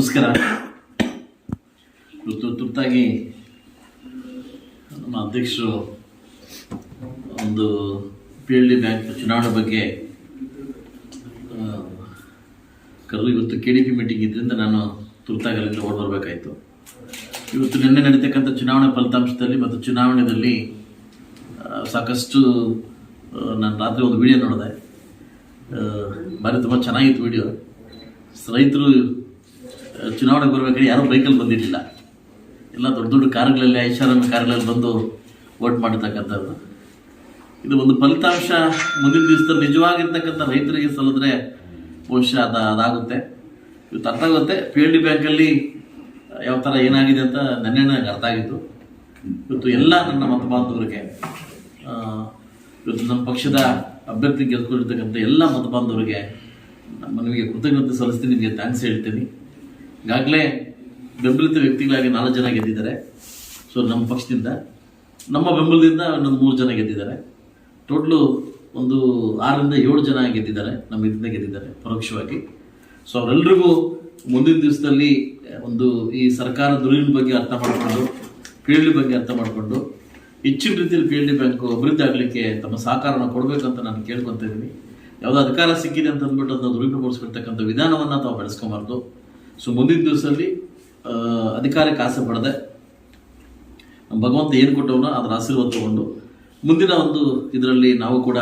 ನಮಸ್ಕಾರ. ಇವತ್ತು ತುರ್ತಾಗಿ ನಮ್ಮ ಅಧ್ಯಕ್ಷರು ಒಂದು ಪಿ ಎಲ್ ಡಿ ಬ್ಯಾಂಕ್ ಚುನಾವಣೆ ಬಗ್ಗೆ ಕರೆದು ಇವತ್ತು ಕೆ ಡಿ ಪಿ ಮೀಟಿಂಗ್ ಇದ್ದರಿಂದ ನಾನು ತುರ್ತಾಗಿ ಅಲ್ಲಿಂದ ಓಡ್ ಬರಬೇಕಾಯಿತು. ಇವತ್ತು ನಿನ್ನೆ ನಡೀತಕ್ಕಂಥ ಚುನಾವಣೆ ಫಲಿತಾಂಶದಲ್ಲಿ ಮತ್ತು ಚುನಾವಣೆಯಲ್ಲಿ ಸಾಕಷ್ಟು ನಾನು ರಾತ್ರಿ ಒಂದು ವಿಡಿಯೋ ನೋಡಿದೆ. ಭಾರಿ ತುಂಬ ಚೆನ್ನಾಗಿತ್ತು ವಿಡಿಯೋ ರೈತರು ಚುನಾವಣೆಗೆ ಬರಬೇಕಾದ್ರೆ ಯಾರೂ ಬೈಕಲ್ಲಿ ಬಂದಿರಲಿಲ್ಲ. ಎಲ್ಲ ದೊಡ್ಡ ದೊಡ್ಡ ಕಾರುಗಳಲ್ಲಿ, ಐಷಾರಾಮಿ ಕಾರುಗಳಲ್ಲಿ ಬಂದು ವೋಟ್ ಮಾಡಿರ್ತಕ್ಕಂಥದ್ದು. ಇದು ಒಂದು ಫಲಿತಾಂಶ ಮುಂದಿನ ದಿವಸದಲ್ಲಿ ನಿಜವಾಗಿರ್ತಕ್ಕಂಥ ರೈತರಿಗೆ ಸಲ್ಲಿದ್ರೆ ಬಹುಶಃ ಅದ ಅದಾಗುತ್ತೆ. ಇವತ್ತು ಅರ್ಥ ಆಗುತ್ತೆ. ಪಿ ಎಲ್ ಡಿ ಬ್ಯಾಂಕಲ್ಲಿ ಯಾವ ಥರ ಏನಾಗಿದೆ ಅಂತ ನೆನ್ನೆ ಅರ್ಥ ಆಗಿತ್ತು ಇವತ್ತು ಎಲ್ಲ ನನ್ನ ಮತ ಬಾಂಧವರಿಗೆ ಇವತ್ತು ನಮ್ಮ ಪಕ್ಷದ ಅಭ್ಯರ್ಥಿ ಗೆದ್ಕೊಂಡಿರ್ತಕ್ಕಂಥ ಎಲ್ಲ ಮತ ಬಾಂಧವರಿಗೆ ನಮ್ಮ ನಿಮಗೆ ಕೃತಜ್ಞತೆ ಸಲ್ಲಿಸ್ತೀನಿ, ನಿಮಗೆ ಥ್ಯಾಂಕ್ಸ್ ಹೇಳ್ತೀನಿ. ಈಗಾಗಲೇ ಬೆಂಬಲಿತ ವ್ಯಕ್ತಿಗಳಾಗಿ ನಾಲ್ಕು ಜನ ಗೆದ್ದಿದ್ದಾರೆ. ಸೊ ನಮ್ಮ ಪಕ್ಷದಿಂದ, ನಮ್ಮ ಬೆಂಬಲದಿಂದ ಇನ್ನೊಂದು ಮೂರು ಜನ ಗೆದ್ದಿದ್ದಾರೆ. ಟೋಟ್ಲು ಒಂದು ಆರರಿಂದ ಏಳು ಜನ ಗೆದ್ದಿದ್ದಾರೆ, ನಮ್ಮ ಇದರಿಂದ ಗೆದ್ದಿದ್ದಾರೆ, ಪರೋಕ್ಷವಾಗಿ. ಸೊ ಅವರೆಲ್ಲರಿಗೂ ಮುಂದಿನ ದಿವಸದಲ್ಲಿ ಒಂದು ಈ ಸರ್ಕಾರ ದುರಿನ ಬಗ್ಗೆ ಅರ್ಥ ಮಾಡಿಕೊಂಡು ಪಿ ಬಗ್ಗೆ ಅರ್ಥ ಮಾಡಿಕೊಂಡು, ಹೆಚ್ಚಿನ ರೀತಿಯಲ್ಲಿ ಪಿ ಡಿ ಬ್ಯಾಂಕು ಅಭಿವೃದ್ಧಿ ಆಗಲಿಕ್ಕೆ ತಮ್ಮ ಸಹಕಾರವನ್ನು ಕೊಡಬೇಕಂತ ನಾನು ಕೇಳ್ಕೊತಾ ಇದ್ದೀನಿ. ಯಾವುದೋ ಅಧಿಕಾರ ಸಿಕ್ಕಿದೆ ಅಂತ ಅಂದ್ಬಿಟ್ಟು ಅದನ್ನ ವಿಧಾನವನ್ನು ತಾವು ಬೆಳೆಸ್ಕೊಂಬಾರ್ದು. ಸೊ ಮುಂದಿನ ದಿವಸದಲ್ಲಿ ಅಧಿಕಾರಕ್ಕೆ ಆಸೆ ಪಡದೆ, ಭಗವಂತ ಏನು ಕೊಟ್ಟವನೋ ಅದರ ಆಶೀರ್ವಾದ ತಗೊಂಡು, ಮುಂದಿನ ಒಂದು ಇದರಲ್ಲಿ ನಾವು ಕೂಡ,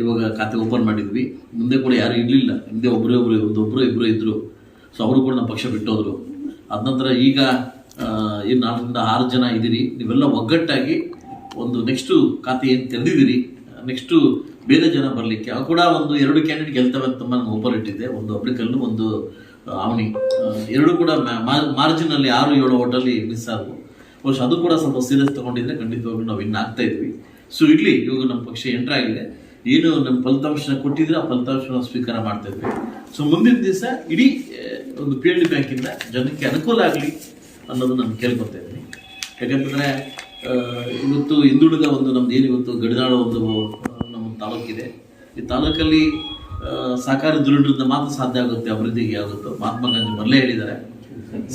ಇವಾಗ ಖಾತೆ ಓಪನ್ ಮಾಡಿದ್ವಿ. ಮುಂದೆ ಕೂಡ ಯಾರು ಇರಲಿಲ್ಲ. ಹಿಂದೆ ಒಬ್ಬರೇ ಒಬ್ಬರು ಒಂದು ಒಬ್ಬರು ಇಬ್ಬರು ಇದ್ದರು ಸೊ ಅವರು ಕೂಡ ನಮ್ಮ ಪಕ್ಷ ಬಿಟ್ಟೋದ್ರು. ಅದ ನಂತರ ಈಗ ಏನು ನಾಲ್ಕರಿಂದ ಆರು ಜನ ಇದ್ದೀರಿ. ನೀವೆಲ್ಲ ಒಗ್ಗಟ್ಟಾಗಿ ಒಂದು ನೆಕ್ಸ್ಟು ಖಾತೆ ಏನು ತೆರೆದಿದ್ದೀರಿ ನೆಕ್ಸ್ಟು ಬೇರೆ ಜನ ಬರಲಿಕ್ಕೆ ಅವು ಕೂಡ ಒಂದು ಎರಡು ಕ್ಯಾಂಡಿಡೇಟ್ ಗೆಲ್ತವೆ ಅಂತ ನಾನು ಓಪನ್ ಇಟ್ಟಿದ್ದೆ ಒಂದು ಅಬ್ರಿಕಲ್ಲು ಒಂದು ಅವನಿ ಎರಡು ಕೂಡ ಮಾರ್ಜಿನಲ್ಲಿ ಆರು, ಏಳು ಓಟಲ್ಲಿ ಮಿಸ್ ಆದವು. ಬಹುಶಃ ಅದು ಕೂಡ ಸ್ವಲ್ಪ ಸೀರಿಯಸ್ ತಗೊಂಡಿದ್ರೆ ಖಂಡಿತವಾಗ್ಲೂ ನಾವು ಇನ್ನು ಆಗ್ತಾ ಇದ್ವಿ. ಸೊ ಇರ್ಲಿ, ಇವಾಗ ನಮ್ಮ ಪಕ್ಷ ಎಂಟರ್ ಆಗಿದೆ. ಏನು ನಮ್ಮ ಫಲಿತಾಂಶನ ಕೊಟ್ಟಿದ್ರೆ ಆ ಫಲಿತಾಂಶ ಸ್ವೀಕಾರ ಮಾಡ್ತಾ ಇದ್ವಿ. ಸೊ ಮುಂದಿನ ದಿವಸ ಇಡೀ ಒಂದು ಪಿ ಎಲ್ ಡಿ ಬ್ಯಾಂಕಿಂದ ಜನಕ್ಕೆ ಅನುಕೂಲ ಆಗಲಿ ಅನ್ನೋದು ನಾನು ಕೇಳ್ಕೊತಾ ಇದ್ದೀನಿ. ಯಾಕಂತಂದ್ರೆ ಇವತ್ತು ಹಿಂದುಳಿದ ಒಂದು ನಮ್ದು ಏನು ಇವತ್ತು ಒಂದು ನಮ್ಮ ತಾಲೂಕಿದೆ. ಈ ತಾಲೂಕಲ್ಲಿ ಸಹಕಾರ ದುರುಡ್ರಿಂದ ಮಾತ್ರ ಸಾಧ್ಯ ಆಗುತ್ತೆ, ಅಭಿವೃದ್ಧಿಗೆ ಆಗುತ್ತೋ. ಮಹಾತ್ಮ ಗಾಂಧಿ ಮೊದಲೇ ಹೇಳಿದ್ದಾರೆ.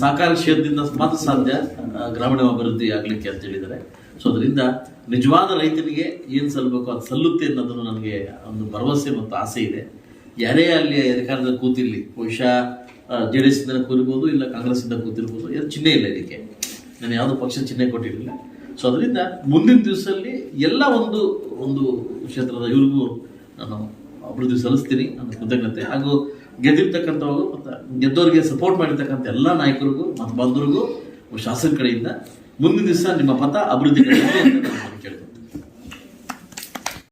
ಸಹಕಾರ ಕ್ಷೇತ್ರದಿಂದ ಮಾತ್ರ ಸಾಧ್ಯ ಗ್ರಾಮೀಣ ಅಭಿವೃದ್ಧಿ ಆಗಲಿಕ್ಕೆ ಅಂತ ಹೇಳಿದ್ದಾರೆ. ಸೊ ಅದರಿಂದ ನಿಜವಾದ ರೈತನಿಗೆ ಏನು ಸಲ್ಲಬೇಕು, ಅದು ಸಲ್ಲುತ್ತೆ ಅನ್ನೋದನ್ನು ನನಗೆ ಒಂದು ಭರವಸೆ ಮತ್ತು ಆಸೆ ಇದೆ. ಯಾರೇ ಅಲ್ಲಿ ಅಧಿಕಾರದಲ್ಲಿ ಕೂತಿರ್ಲಿ, ಬಹುಶಃ ಜೆ ಡಿ ಎಸ್ ಇಂದ ಕೂರಿರ್ಬೋದು ಇಲ್ಲ ಕಾಂಗ್ರೆಸ್ ಇಂದ ಕೂತಿರ್ಬೋದು, ಏನು ಚಿಹ್ನೆ ಇಲ್ಲ ಇದಕ್ಕೆ. ನಾನು ಯಾವುದೋ ಪಕ್ಷ ಚಿಹ್ನೆ ಕೊಟ್ಟಿರಲಿಲ್ಲ. ಸೊ ಅದರಿಂದ ಮುಂದಿನ ದಿವಸದಲ್ಲಿ ಎಲ್ಲ ಒಂದು ಒಂದು ಕ್ಷೇತ್ರದ, ಇವ್ರಿಗೂ ನಾನು ಅಭಿವೃದ್ಧಿ ಸಲ್ಲಿಸ್ತೀನಿ ನನ್ನ ಕೃತಜ್ಞತೆ. ಹಾಗೂ ಗೆದ್ದಿರ್ತಕ್ಕಂಥವ್ರು ಮತ್ತು ಗೆದ್ದವರಿಗೆ ಸಪೋರ್ಟ್ ಮಾಡಿರ್ತಕ್ಕಂಥ ಎಲ್ಲ ನಾಯಕರಿಗೂ ಮತ್ತು ಬಂಧುರಿಗೂ ಶಾಸಕ ಕಡೆಯಿಂದ ಮುಂದಿನ ದಿವಸ ನಿಮ್ಮ ಪಥ ಅಭಿವೃದ್ಧಿ ಕಡೆ ಅಂತ